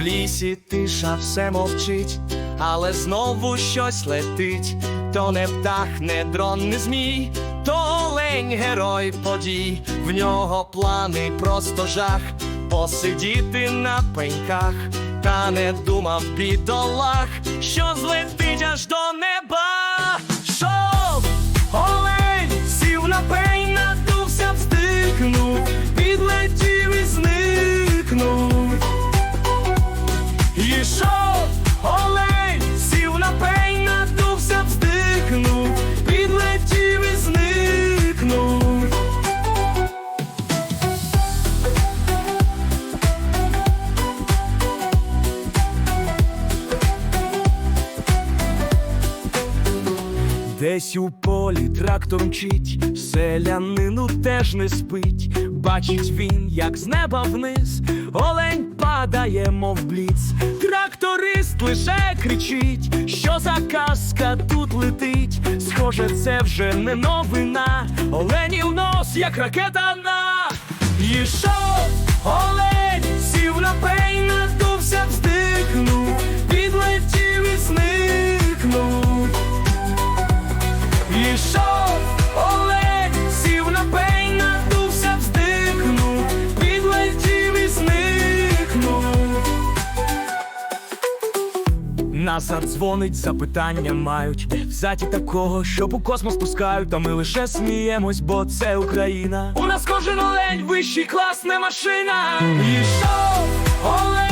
В лісі тиша все мовчить, але знову щось летить. То не птах, не дрон, не змій, то олень, герой подій. В нього плани просто жах, посидіти на пеньках, та не думав бідолах, що злетить аж до Десь у полі трактор мчить, селянину теж не спить. Бачить він, як з неба вниз, олень падає, мов бліц. Тракторист лише кричить, що за казка тут летить. Схоже, це вже не новина. Оленів нос, як ракета на Ішов Ішов олень, сів на пень, надувся, вздихнув, підлетів і зникнув. Назад дзвонить, запитання мають Взяті такого, щоб у космос пускають, та ми лише сміємось, бо це Україна. У нас кожен олень, вищий клас, не машина. Ішов олень.